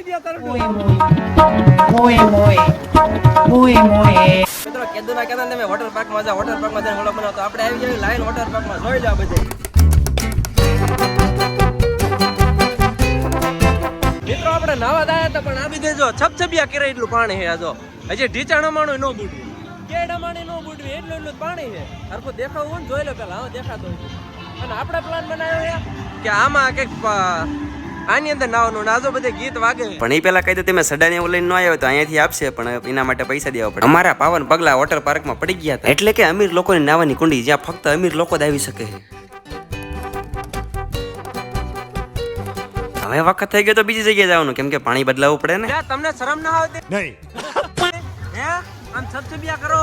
મિત્રો તમે વોટર પાર્કમાં જાઓ વોટર પાર્કમાં જઈને બનાવો તો આપણે આવી જઈએ લાઈન વોટર પાર્કમાં. જોઈ લો બધે. મિત્રો આપણે નાવા દાયા હતા પણ આ બીજે જો છપછપિયા કરે એટલું પાણી છે આ જો. હજી ઢીચાણા માણું ન બુડવી કેડા માણી ન બુડવી એટલું એટલું પાણી છે. હરખું દેખાવું હોય ને જોઈ લો પેલા હા દેખાતો અને આપણે પ્લાન બનાવ્યો છે? કે આમાં કંઈક આની અંદર નાવાનું ને આજો બધે ગીત વાગે. પણ એ પેલા કહી દો તમે સડાને એવું લઈને ન આવ્યો તો અહીંયાથી આપશે પણ એના માટે પૈસા દેવા પડે. અમારા પાવન પગલા વોટર પાર્કમાં પડી ગયા હતા. એટલે કે અમીર લોકોની નાવાની કુંડી જ્યાં ફક્ત અમીર લોકો જ આવી શકે. હવે વખત થઈ ગયો તો બીજી જગ્યાએ જવાનું કેમ કે પાણી બદલાવવું પડે ને. તમને શરમ ના આવતી નહીં. હે? આમ છપછપિયા કરો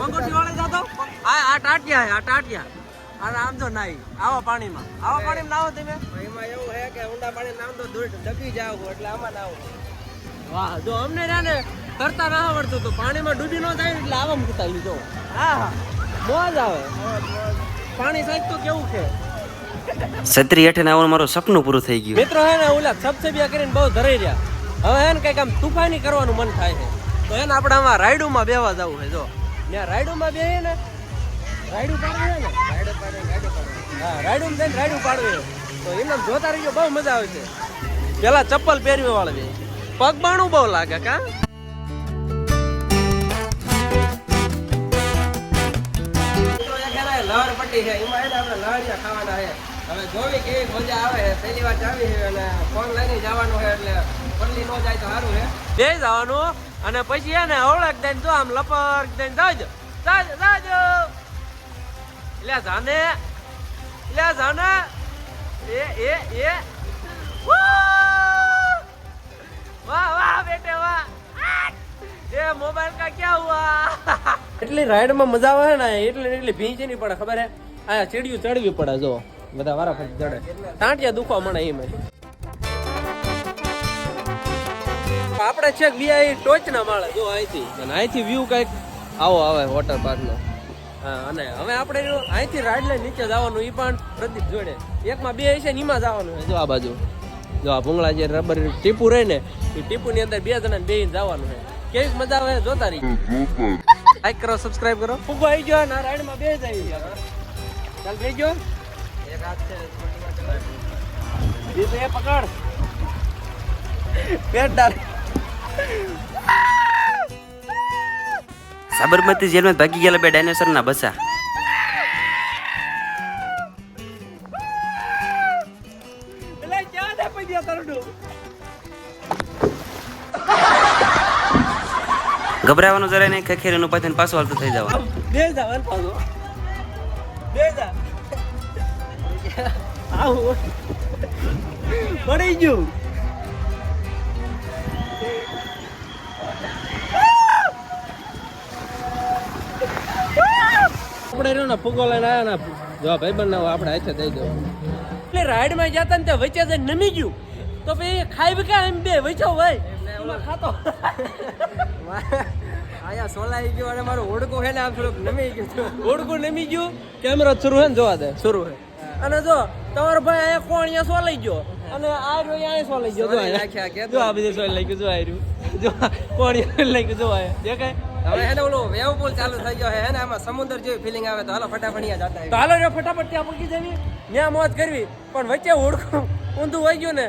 મંગોટી વાળે જાતો? આ આ ટાટિયા હે આ ટાટિયા. અને આમ તો નાઈ. આવા પાણીમાં. આવા પાણીમાં નાવો તમે. એમાં એવું હે કે ઊંડા પાણી નામ તો દૂર ડબી જાવ એટલે આમાં નાવો વાહ જો અમને રહ્યા ને તરતા ના આવડતું તો પાણીમાં ડૂબી ન જાય એટલે આવા મૂકતા લીધો હા હા. મોજ આવે. પાણી સાહેબ તો કેવું છે? છત્રી હેઠે આવવાનું મારું સપનું પૂરું થઈ ગયું. મિત્રો હે ને ઓલા સબસબિયા કરીને બહુ ધરાઈ રહ્યા. હવે હે ને કંઈક આમ તુફાની કરવાનું મન થાય છે. તો એને આપણે આમાં રાયડુમાં બેવા જવું છે જો. ત્યાં રાયડુમાં બેહીએ ને રાયડું પાડવું ને? રાયડું પાડે રાયડું પાડવું. હા રાયડું જઈને રાયડું પાડવું તો એમને જોતા રહીજો બહુ મજા આવે છે. પેલા ચપ્પલ પહેરવી વાળવી પગ બાણું બહુ લાગે કા? લહર પટ્ટી છે એમાં એને આપણે લહરિયા ખાવાના છે હવે જોવી કેવી મજા આવે છે. પહેલી વાર જાવી છે અને ફોન લઈને જવાનું છે એટલે પલ્લી ન જાય તો સારું છે. બે જવાનું અને પછી એને ઓળખ દઈને જો આમ લપક દઈને જાજો. જાજો જાજો. લે જાને. લે જાને. એ એ એ. વાહ! વાહ બેટે, વાહ. એ મોબાઈલ કા ક્યા હુઆ? એટલી રાઈડમાં મજા આવે ને, એટલે એટલી ભીંચી નહીં પડે, ખબર હે? આ ચીડિયું ચડવી પડે જો બધા વારાફરતી ચડે. તાંટિયા દુખવા મને એમ આપણે છેક બીઆઈ ટોચ ના માળે જો અહીંથી. અને અહીંથી વ્યૂ કંઈક આવો આવે વોટર પાર્ક નો. અને હવે આપણે અહીંથી રાઈડ લઈને નીચે જવાનું એ પણ પ્રદીપ જોડે. એકમાં બે હશે ને એમાં જવાનું છે જો આ બાજુ. જો આ ભૂંગળા જે રબર ટીપુ રહે ને એ ટીપુની અંદર બે જણા બે જવાનું છે કેવી મજા આવે જોતા રહી. લાઈક કરો સબસ્ક્રાઇબ કરો. ફૂગો આવી ગયો ના રાઈડમાં બે જાય ચાલ બે ગયો. એક હાથ છે એ એ પકડ. પેટ ડાલ સાબરમતી જેલમાં ભાગી ગયેલા બે ડાયનોસર ના બસા. ગભરાવાનું જરાય નહીં, ખખેરીનું પાછળ પાછો હાલતો થઈ જવાનું પડી ગયું. આપણે રહ્યો ને ફૂગો લઈને આવ્યા ને જો ભાઈ ના આપણે હાથે દઈ દો એટલે રાઈડમાં જતા ને ત્યાં વચ્ચે જઈને નમી ગયું. તો ભાઈ ખાઈ બી એમ બે વચ્ચો ભાઈ એમાં ખાતો. આયા સોલાઈ ગયો અને મારું ઓડકું છે ને આમ થોડુંક નમી ગયું ઓડકું નમી ગયું કેમેરો શરૂ હે ને જોવા દે શરૂ હે અને જો તમારો ભાઈ અહીંયા કોણ અહીંયા સોલાઈ ગયો? અને આ રહ્યો અહીંયા સોલાઈ ગયો? જો આ બધી સોલાઈ ગયું જો આ રહ્યું. જો કોણ લઈ ગયું જો આ દેખાય? હવે એને ઓલો વેવ પુલ ચાલુ થઈ ગયો હે ને આમાં સમુદ્ર જેવી ફિલિંગ આવે તો હાલો ફટાફટ અહીંયા જતા તો હાલો રે ફટાફટ ત્યાં પગી જવી ત્યાં મોજ કરવી. પણ વચ્ચે ઓળખું ઊંધું વહી ગયું ને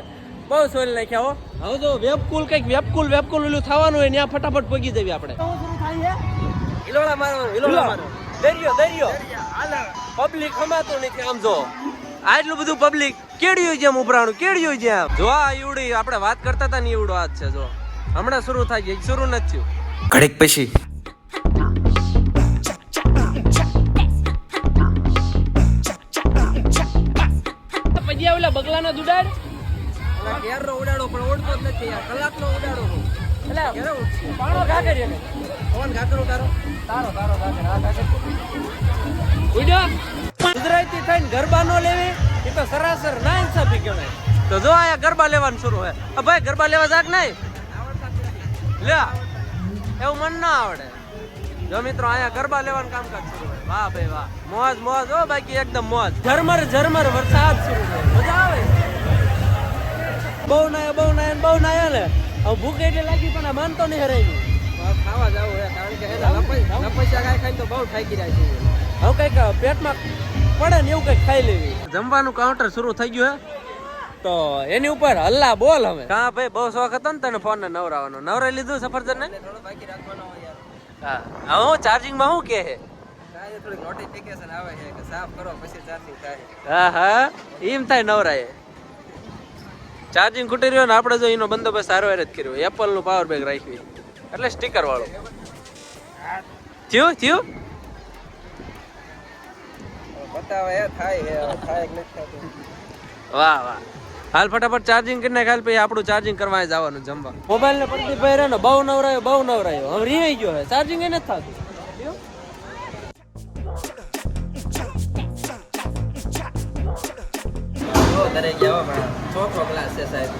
બહુ સોલ નાખ્યા હો. હવે જો વેબકુલ કંઈક વેબકુલ વેબકુલ ઓલું થવાનું હોય ત્યાં ફટાફટ પગી જવી આપણે. હિલોળા મારો હિલોળા મારો દરિયો દરિયો. પબ્લિક હમાતું નથી આમ જો. આટલું બધું પબ્લિક કેડિયું જેમ ઉભરાણું કેડિયું જેમ. જો આ ઈવડી આપણે વાત કરતા હતા ને ઈવડો આજ છે જો. હમણાં શરૂ થાય છે શરૂ નથી થયું. ઘડીક પછી ઓલા બગલાનો દુડાડ? કેરનો ઉડાડો પણ ઓળતો જ નથી યાર કલાકનો ઉડાડો. એટલે ઘેરો ઉડશે પાણો ઘાકર એને કોણ ઘાકર ઉડાડો. તારો તારો ઘાકર આ ઘાકર ઉડ્યો? ગુજરાતી થઈને ગરબા નો લેવી એ તો સરાસર ના ઇન્સાફી કહેવાય. તો જો આયા ગરબા લેવાનું શરૂ હોય. અ ભાઈ ગરબા લેવા જાક નહીં? લે એવું મન ના આવડે. જો મિત્રો અહીંયા ગરબા લેવાનું કામકાજ શરૂ હોય. વાહ ભાઈ વાહ. મોજ મોજ હો બાકી એકદમ મોજ. ઝરમર ઝરમર વરસાદ શરૂ છે ભૂખ એટલે લાગી પણ આ માનતો નહીં હરાઈ ખાવા જાવ હે કારણ કે લપસ્યા ખાઈ ખાઈને તો બહુ થાકી રહ્યા છે. હવે કંઈક પેટમાં પડે ને એવું કંઈક ખાઈ લેવી. જમવાનું કાઉન્ટર શરૂ થઈ ગયું હે. તો એની ઉપર હલ્લા બોલ હવે. હા ભાઈ બહુ શોખ હતો ને તને ફોન ને નવરાવાનો. નવરાઈ લીધું સફરજન ને હા હા હું ચાર્જિંગમાં શું કે હે? નોટિફિકેશન આવે છે કે સાફ કરો પછી ચાર્જિંગ થાય. હા હા એમ થાય નવરાય. ચાર્જિંગ ખૂટી રહ્યો ને આપણે જો એનો બંદોબસ્ત સારો જ કર્યો. એપલનું પાવર બેગ રાખવી એટલે સ્ટીકર વાળો. થયું? થયું? વાહ વાહ. હાલ ફટાફટ ચાર્જિંગ કરીને ખાલી પછી આપણું ચાર્જિંગ કરવા જવાનું જમવા. મોબાઈલ ને પડતી ભાઈ રહ્યો ને બહુ નવરાયો બહુ નવરાયો. હવે રીવાઈ ગયો ચાર્જિંગ એ નથી થતું. દરેક ગયા પણ ચોખ્ખો ગ્લાસ છે સાહેબ.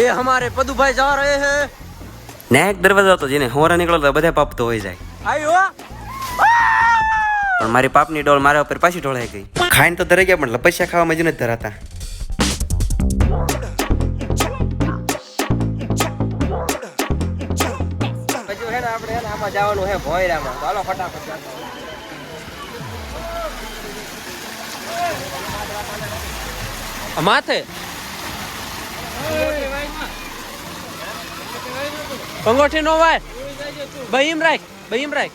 એ હમારે પદુભાઈ જા રહે હે ને એક દરવાજો હતો જેને હોરા નીકળો તો બધા પાપ તો હોય જાય. આયો પણ મારી પાપની ડોલ મારા ઉપર પાછી ઢોળાઈ ગઈ. ખાઈને તો ધરાઈ ગયા પણ લપસ્યા ખાવામાં જ નથી ધરાતા. આપણે આમાં જવાનું છે ભોયરામાં. તો હાલો ફટાફટ માથે? કંગોઠી નો વાય. બહીમ રાખ બહીમ રાખ.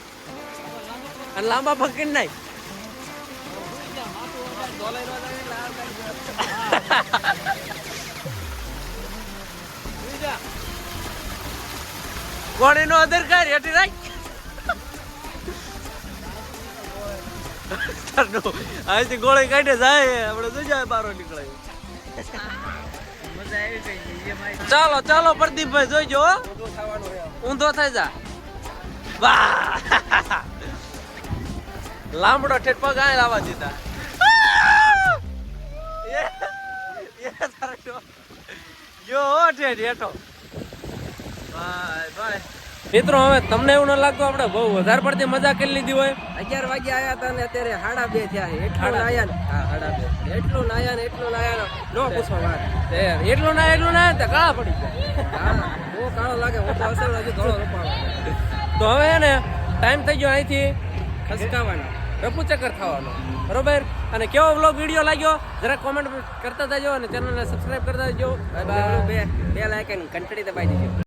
અને લાંબા પકડી નાખ. કોણ એનો અદર કર હેઠી રાખ. આજથી ગોળી કાઢે જાય આપણે તો જાય બારો નીકળાય ચાલો ચાલો પ્રદીપભાઈ જોઈજો હો. ઊંધો થઈ જા. વાહ. લાંબડો ઠેઠ પગ આ લાવવા દીધા. યો ઠેઠ હેઠો. ભાઈ ભાઈ. મિત્રો હવે તમને એવું ન લાગતું આપણે બહુ વધારે પડતી મજા કરી લીધી હોય. અગિયાર વાગે આયા હતા ને અત્યારે હાડા બે થયા એટલું નાયા ને. હા હાડા બે. એટલું નાયા ને એટલું નાયા ને. નો પૂછો વાત. એટલું ના એટલું ના તો કાળા પડી જાય બહુ કાળો લાગે. હું તો અસર હજી ઘણો રોપાવાનો તો હવે ને ટાઈમ થઈ ગયો અહીંથી. ખસકાવાનો. રપુ ચક્કર થવાનો. બરોબર? અને કેવો વ્લોગ વીડિયો લાગ્યો? જરા કોમેન્ટ કરતા જજો અને ચેનલને સબસ્ક્રાઇબ કરતા જજો. બે બે લાઈક લાયક ઘંટડી દબાઈ દીધી